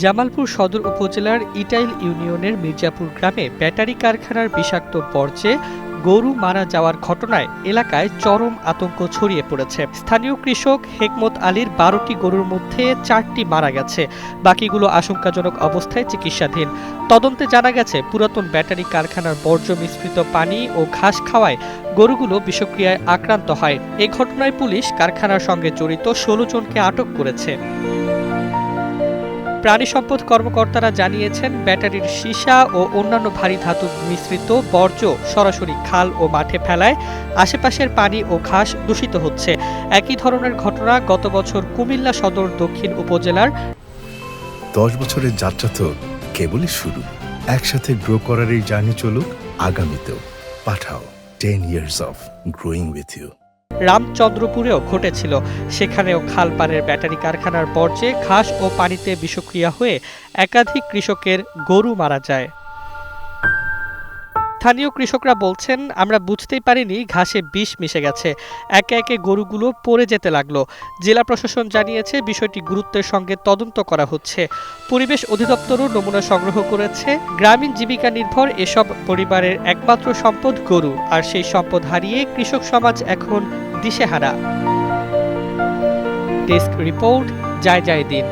জামালপুর সদর উপজেলার ইটাইল ইউনিয়নের মির্জাপুর গ্রামে ব্যাটারি কারখানার বিষাক্ত বর্জ্যে গরু মারা যাওয়ার ঘটনায় এলাকায় চরম আতঙ্ক ছড়িয়ে পড়েছে। স্থানীয় কৃষক হেকমত আলীর বারোটি গরুর মধ্যে চারটি মারা গেছে। বাকিগুলো আশঙ্কাজনক অবস্থায় চিকিৎসাধীন। তদন্তে জানা গেছে, পুরাতন ব্যাটারি কারখানার বর্জ্য মিশ্রিত পানি ও ঘাস খাওয়ায় গরুগুলো বিষক্রিয়ায় আক্রান্ত হয়। এই ঘটনায় পুলিশ কারখানার সঙ্গে জড়িত ষোলো জনকে আটক করেছে। প্রাণী সম্পদ কর্মকর্তারা জানিয়েছেন, ব্যাটারির সীসা ও অন্যান্য ভারী ধাতু মিশ্রিত বর্জ্য সরাসরি খাল ও মাঠে ফেলায়, আশেপাশের পানি ও ঘাস দূষিত হচ্ছে। একই ধরনের ঘটনা গত বছর কুমিল্লা সদর দক্ষিণ উপজেলার দশ বছরের যাত্রা তো কেবলই শুরু। একসাথে গ্রো করার এই জার্নি চলুক, আগামীতেও। Pathao ten years of growing with you রামচন্দ্রপুরেও ঘটেছিল। সেখানেও খালপাড়ের ব্যাটারি কারখানার বর্জ্যে ঘাস ও পানিতে বিষক্রিয়া হয়ে একাধিক কৃষকের গরু মারা যায়। স্থানীয় কৃষকরা বলছেন, আমরা বুঝতেই পারিনি ঘাসে বিষ মিশে গেছে। একে একে গরুগুলো পড়ে যেতে লাগল। জেলা প্রশাসন জানিয়েছে, বিষয়টি গুরুত্বের সঙ্গে তদন্ত করা হচ্ছে। পরিবেশ অধিদপ্তরও নমুনা সংগ্রহ করেছে, গ্রামীণ জীবিকা নির্ভর এসব পরিবারের একমাত্র সম্পদ গরু। আর সেই সম্পদ হারিয়ে কৃষক সমাজ এখন দিশেহারা। ডেস্ক রিপোর্ট যায় যায় দিন।